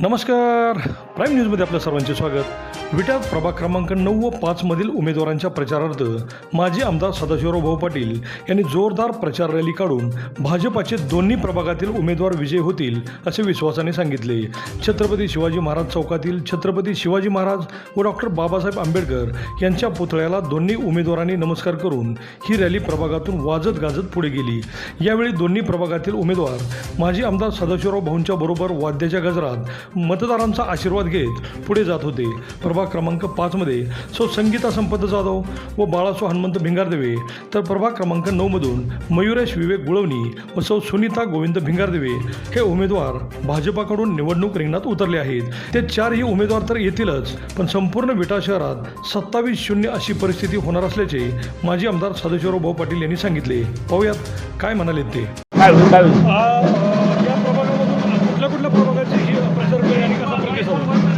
नमस्कार. प्राईम न्यूजमध्ये आपलं सर्वांचे स्वागत. विटा प्रभाग क्रमांक नऊ व पाचमधील उमेदवारांच्या प्रचारार्थ माजी आमदार सदाशिवराव भाऊ पाटील यांनी जोरदार प्रचार रॅली काढून भाजपाचे दोन्ही प्रभागातील उमेदवार विजयी होतील असे विश्वासाने सांगितले. छत्रपती शिवाजी महाराज चौकातील छत्रपती शिवाजी महाराज व डॉक्टर बाबासाहेब आंबेडकर यांच्या पुतळ्याला दोन्ही उमेदवारांनी नमस्कार करून ही रॅली प्रभागातून वाजत गाजत पुढे गेली. यावेळी दोन्ही प्रभागातील उमेदवार माजी आमदार सदाशिवराव भाऊंच्या बरोबर वाद्याच्या गजरात मतदारांचा आशीर्वाद घेत पुढे जात होते. प्रभाग क्रमांक पाचमध्ये सौ संगीता संपत जाधव व बाळासो हनुमंत भिंगारदेवे. तर प्रभाग क्रमांक नऊमधून मयुरेश विवेक गुळवणी व सौ सुनीता गोविंद भिंगारदेवे हे उमेदवार भाजपाकडून निवडणूक रिंगणात उतरले आहेत. ते चारही उमेदवार तर येतीलच पण संपूर्ण विटा शहरात सत्तावीस शून्य अशी परिस्थिती होणार असल्याचे माजी आमदार सदाशिवराव भाऊ पाटील यांनी सांगितले. पाहूयात काय म्हणाले ते.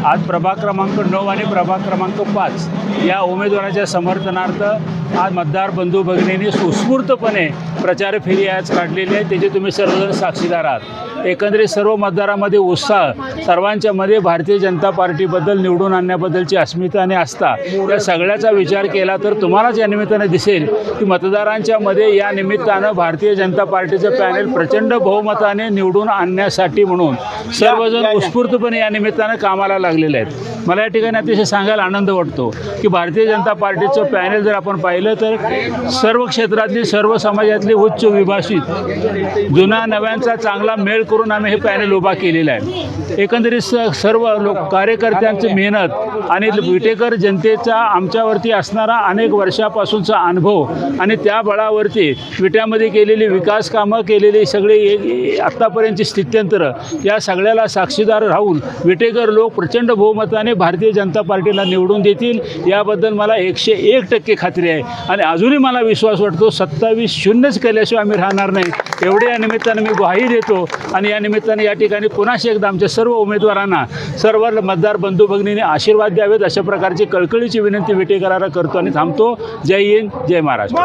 आज प्रभाग क्रमांक नऊ आणि प्रभाग क्रमांक पाच या उमेदवाराच्या समर्थनार्थ आज मतदार बंधू भगिनींनी सुस्फूर्तपणे प्रचार फेरी आज काढलेली आहे. त्याचे तुम्ही सर्वजण साक्षीदार आहात. एकंदरीत सर्व मतदारामध्ये उत्साह सर्वांच्या मध्ये भारतीय जनता पार्टीबद्दल निवडून आणण्याबद्दलची अस्मिता आणि आस्था या सगळ्याचा विचार केला तर तुम्हालाच या निमित्ताने दिसेल की मतदारांच्या मध्ये या निमित्तानं भारतीय जनता पार्टीचं पॅनेल प्रचंड बहुमताने निवडून आणण्यासाठी म्हणून सर्वजण उत्स्फूर्तपणे या निमित्तानं कामाला लागलेले आहेत. मला या ठिकाणी अतिशय सांगायला आनंद वाटतो की भारतीय जनता पार्टीचं पॅनेल जर आपण पाहिलं तर सर्व क्षेत्रातली सर्व समाजातली उच्च विभाषित जुना नव्यांचा चांगला मेळ करून आम्ही हे पॅनल उभा केलेलं आहे. एकंदरीत स सर्व लोक कार्यकर्त्यांची मेहनत आणि विटेकर जनतेचा आमच्यावरती असणारा अनेक वर्षापासूनचा अनुभव आणि त्या बळावरती विट्यामध्ये केलेली विकास कामं केलेली सगळी एक आत्तापर्यंतची स्थित्यंतरं या सगळ्याला साक्षीदार राहून विटेकर लोक प्रचंड बहुमताने भारतीय जनता पार्टीला निवडून देतील. याबद्दल मला एकशे एक टक्के खात्री आहे. आणि अजूनही मला विश्वास वाटतो सत्तावीस शून्यच केल्याशिवाय आम्ही राहणार नाही. एवढे या निमित्तानं मी ग्वाही देतो आणि या निमित्ताने या ठिकाणी पुन्हाशी एकदा आमच्या सर्व उमेदवारांना सर्व मतदार बंधू भगिनीने आशीर्वाद द्यावेत अशा प्रकारची कळकळीची विनंती विटेकरांना करतो आणि थांबतो. जय हिंद जय महाराष्ट्र.